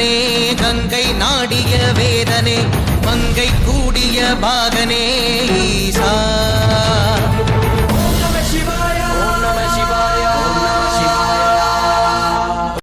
நாதனே கங்கை நாடிய வேதனே மங்கை கூடிய பாகனே.